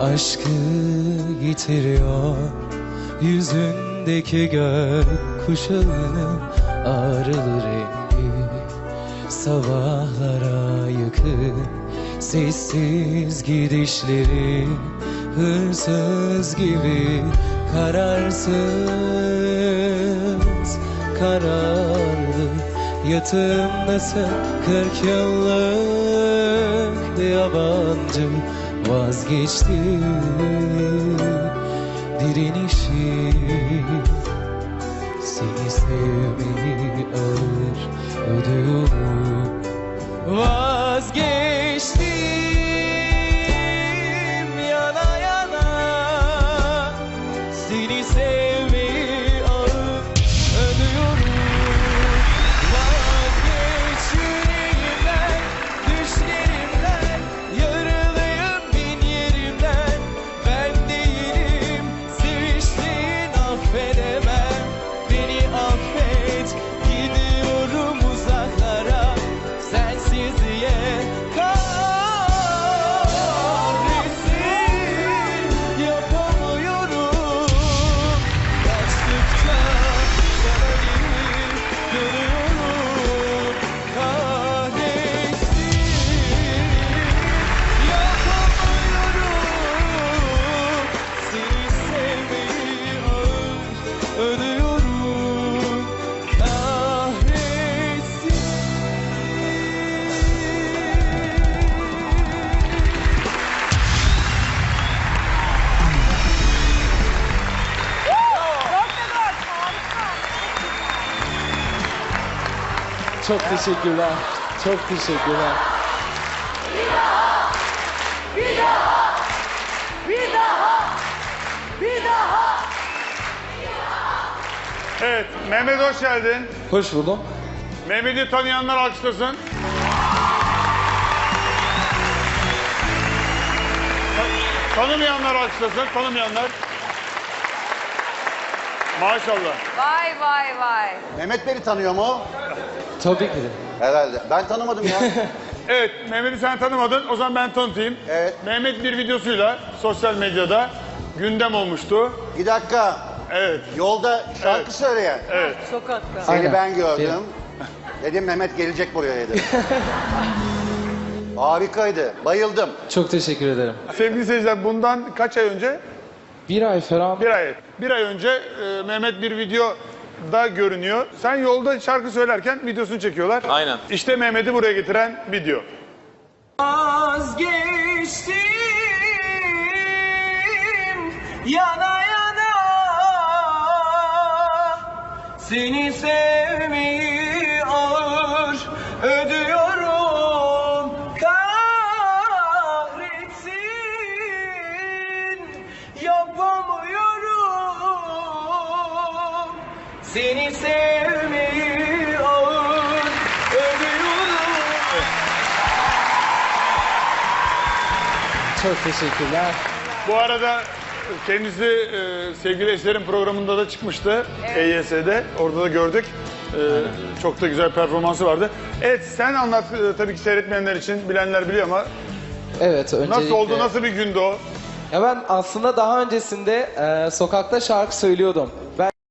Aşkı yitiriyor Yüzündeki gök kuşağının ağrılı rengi Sabahlara yakın Sessiz gidişleri Hırsız gibi Kararsız Kararlı Yatağımdasın Kırk yıllık Yabancı Vazgeçti. Direnişi Seni sevmeyi ağır ödüyorum. Vazgeçtim Çok teşekkürler. Çok teşekkürler. Bir daha! Bir daha! Bir daha! Evet, Mehmet hoş geldin. Hoş buldum. Mehmet'i tanıyanlar alkışlasın. Ta- Tanımayanlar alkışlasın, tanımayanlar. Maşallah. Vay vay vay. Mehmet beni tanıyor mu? Tabii ki de. Herhalde. Ben tanımadım ya. Evet, Mehmet'i sen tanımadın. O zaman ben tanıtayım. Evet. Mehmet bir videosuyla sosyal medyada gündem olmuştu. bir dakika. Evet, Yolda şarkı Evet. söyleyen. evet. Sokakta. Seni Aynen. ben gördüm. Dedim Mehmet gelecek buraya dedim. Harikaydı. Bayıldım. Çok teşekkür ederim. Sevgili seyirciler, bundan kaç ay önce? Bir ay falan Bir ay. Bir ay önce e, Mehmet bir videoda görünüyor. Sen yolda şarkı söylerken videosunu çekiyorlar. Aynen. İşte Mehmet'i buraya getiren video. Vazgeçtim yana yana Seni sevmeyi Seni sevmeyi ağır ödüyorum Çok teşekkürler. Bu arada kendisi e, sevgili Eser'in programında da çıkmıştı. EYS'de. Orada da gördük. E, çok da güzel performansı vardı. Evet sen anlat e, tabii ki seyretmeyenler için. Bilenler biliyor ama Evet, öncelikle... nasıl oldu, nasıl bir gündü o? Ya ben aslında daha öncesinde e, sokakta şarkı söylüyordum. Ben